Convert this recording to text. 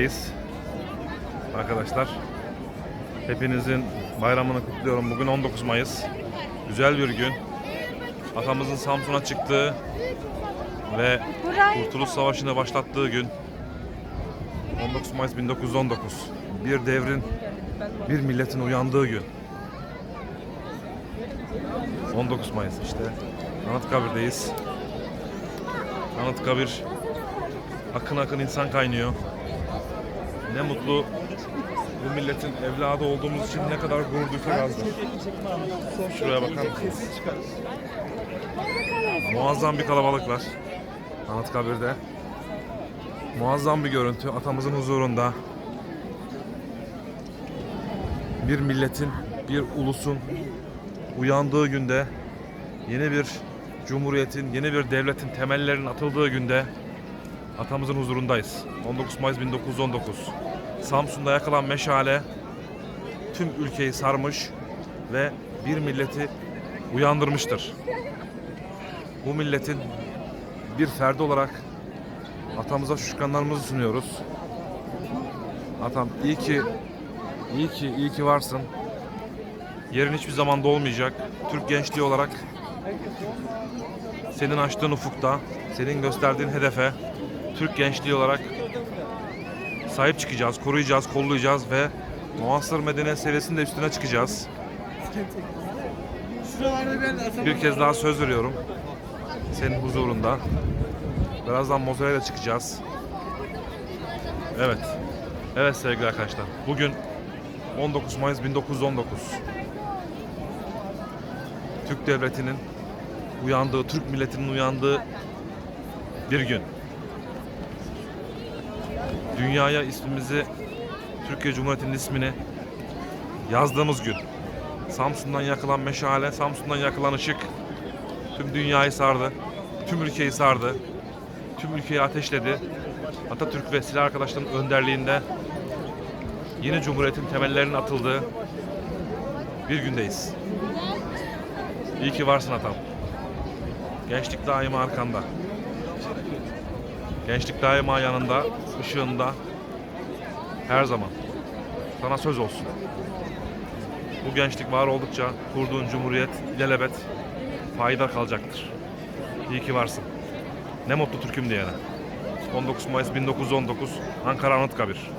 Biz arkadaşlar hepinizin bayramını kutluyorum. Bugün 19 Mayıs. Güzel bir gün. Atamızın Samsun'a çıktığı ve Kurtuluş Savaşı'nı başlattığı gün 19 Mayıs 1919. Bir devrin, bir milletin uyandığı gün. 19 Mayıs işte. Anıtkabir'deyiz. Anıtkabir akın akın insan kaynıyor. Ne mutlu bu milletin evladı olduğumuz için ne kadar gurur duysak azdır. Şuraya bakar mısınız? Muazzam bir kalabalık var Anıtkabir'de. Muazzam bir görüntü atamızın huzurunda. Bir milletin, bir ulusun uyandığı günde yeni bir cumhuriyetin, yeni bir devletin temellerinin atıldığı günde atamızın huzurundayız. 19 Mayıs 1919. Samsun'da yakılan meşale tüm ülkeyi sarmış ve bir milleti uyandırmıştır. Bu milletin bir ferdi olarak atamıza şükranlarımızı sunuyoruz. Atam iyi ki iyi ki iyi ki varsın. Yerin hiçbir zaman dolmayacak. Türk gençliği olarak senin açtığın ufukta, senin gösterdiğin hedefe Türk gençliği olarak sahip çıkacağız, koruyacağız, kollayacağız ve muasır medeniyet seviyesinde üstüne çıkacağız. Bir kez daha söz veriyorum. Senin huzurunda. Birazdan motorayla çıkacağız. Evet. Evet sevgili arkadaşlar. Bugün 19 Mayıs 1919. Türk devletinin uyandığı, Türk milletinin uyandığı bir gün. Dünyaya ismimizi, Türkiye Cumhuriyeti'nin ismini yazdığımız gün. Samsun'dan yakılan meşale, Samsun'dan yakılan ışık tüm dünyayı sardı. Tüm ülkeyi sardı. Tüm ülkeyi ateşledi. Atatürk ve silah arkadaşlarının önderliğinde yeni cumhuriyetin temellerinin atıldığı bir gündeyiz. İyi ki varsın atam. Gençlik daima arkanda. Gençlik daima yanında, ışığında. Her zaman. Sana söz olsun. Bu gençlik var oldukça kurduğun cumhuriyet ilelebet fayda kalacaktır. İyi ki varsın. Ne mutlu Türk'üm diyene. 19 Mayıs 1919 Ankara Anıtkabir.